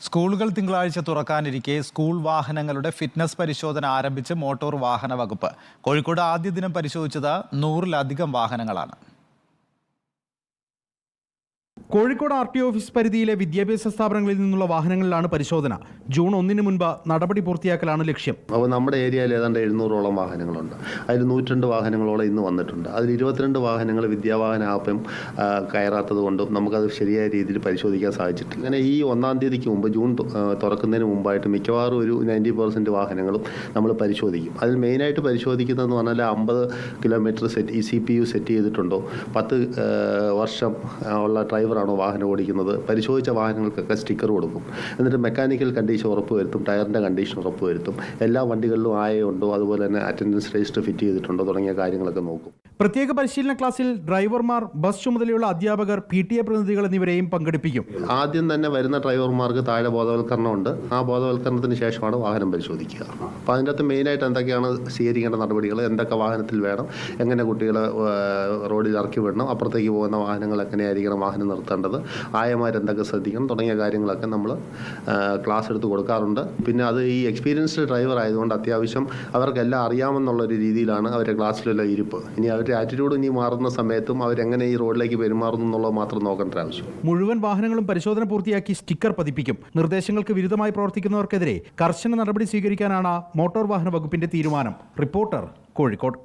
സ്കൂളുകൾ തിങ്കളാഴ്ച തുറക്കാനിരിക്കെ സ്കൂൾ വാഹനങ്ങളുടെ ഫിറ്റ്നസ് പരിശോധന ആരംഭിച്ച് മോട്ടോർ വാഹന വകുപ്പ്. കോഴിക്കോട് ആദ്യ ദിനം പരിശോധിച്ചത് നൂറിലധികം വാഹനങ്ങളാണ്. കോഴിക്കോട് ആർ ടി ഓഫീസ് പരിധിയിലെ വിദ്യാഭ്യാസ സ്ഥാപനങ്ങളിൽ നിന്നുള്ള വാഹനങ്ങളിലാണ് പരിശോധന. ജൂൺ ഒന്നിന് മുൻപ് നടപടി പൂർത്തിയാക്കലാണ് ലക്ഷ്യം. അപ്പോൾ നമ്മുടെ ഏരിയയിൽ ഏതാണ്ട് എഴുന്നൂറോളം വാഹനങ്ങളുണ്ട്. അതിൽ നൂറ്റിരണ്ട് വാഹനങ്ങളോളം ഇന്ന് വന്നിട്ടുണ്ട്. അതിൽ ഇരുപത്തിരണ്ട് വാഹനങ്ങൾ വിദ്യാവാഹന ആപ്പും കയറാത്തത് കൊണ്ടും നമുക്കത് ശരിയായ രീതിയിൽ പരിശോധിക്കാൻ സാധിച്ചിട്ടില്ല അങ്ങനെ ഈ ഒന്നാം തീയതിക്ക് മുമ്പ് ജൂൺ തുറക്കുന്നതിന് മുമ്പായിട്ട് മിക്കവാറും ഒരു നയന്റി പെർസെന്റ് വാഹനങ്ങളും നമ്മൾ പരിശോധിക്കും. അതിൽ മെയിനായിട്ട് പരിശോധിക്കുന്നതെന്ന് പറഞ്ഞാൽ അമ്പത് കിലോമീറ്റർ സെറ്റ് ഈ സി പി യു സെറ്റ് ചെയ്തിട്ടുണ്ടോ? പത്ത് വർഷം ഉള്ള ഡ്രൈവറാണോ വാഹനം ഓടിക്കുന്നത്? പരിശോധിച്ച വാഹനങ്ങൾക്കൊക്കെ സ്റ്റിക്കർ കൊടുക്കും. എന്നിട്ട് മെക്കാനിക്കൽ കണ്ടീഷൻ ഉറപ്പ് വരുത്തും ടയറിന്റെ കണ്ടീഷൻ ഉറപ്പ് വരുത്തും. എല്ലാ വണ്ടികളിലും ആയുണ്ടോ അതുപോലെ തന്നെ അറ്റൻഡൻസ് രജിസ്റ്റർ ഫിറ്റ് ചെയ്തിട്ടുണ്ടോ? തുടങ്ങിയ കാര്യങ്ങളൊക്കെ നോക്കും. പ്രത്യേക പരിശീലന ക്ലാസ്സിൽ ഡ്രൈവർമാർ ബസ് ചുമതലയുള്ള അധ്യാപകർ പി ടി എ പ്രതിനിധികൾ എന്നിവരെയും പങ്കെടുപ്പിക്കും. ആദ്യം തന്നെ വരുന്ന ഡ്രൈവർമാർക്ക് താഴെ ബോധവൽക്കരണമുണ്ട്. ആ ബോധവൽക്കരണത്തിന് ശേഷമാണ് വാഹനം പരിശോധിക്കുക. അപ്പോൾ അതിന്റെ അകത്ത് മെയിനായിട്ട് എന്തൊക്കെയാണ് സ്വീകരിക്കേണ്ട നടപടികൾ? എന്തൊക്കെ വാഹനത്തിൽ വേണം? എങ്ങനെ കുട്ടികളെ റോഡിൽ ഇറക്കി വിടണം? അപ്പുറത്തേക്ക് പോകുന്ന വാഹനങ്ങൾ എങ്ങനെയായിരിക്കണം വാഹനം നിർത്തേണ്ടത്? ആയമാരെന്തൊക്കെ ശ്രദ്ധിക്കണം? തുടങ്ങിയ കാര്യങ്ങളൊക്കെ നമ്മൾ ക്ലാസ് എടുത്ത് കൊടുക്കാറുണ്ട്. പിന്നെ അത് ഈ എക്സ്പീരിയൻസ്ഡ് ഡ്രൈവർ ആയതുകൊണ്ട് അത്യാവശ്യം അവർക്കെല്ലാം അറിയാമെന്നുള്ളൊരു രീതിയിലാണ് അവരുടെ ക്ലാസ്സിലുള്ള ഇരിപ്പ്. ഇനി അവരുടെ ആറ്റിറ്റ്യൂഡ് ഇനി മാറുന്ന സമയത്തും അവരെങ്ങനെ ഈ റോഡിലേക്ക് പെരുമാറുന്നു എന്നുള്ളത് മാത്രം നോക്കേണ്ട ആവശ്യം. മുഴുവൻ വാഹനങ്ങളും പരിശോധന പൂർത്തിയാക്കി സ്റ്റിക്കർ പതിപ്പിക്കും. നിർദ്ദേശങ്ങൾക്ക് വിരുദ്ധമായി പ്രവർത്തിക്കുന്നവർക്കെതിരെ കർശന നടപടി സ്വീകരിക്കാനാണ് മോട്ടോർ വാഹന വകുപ്പിന്റെ തീരുമാനം. റിപ്പോർട്ടർ കോഴിക്കോട്.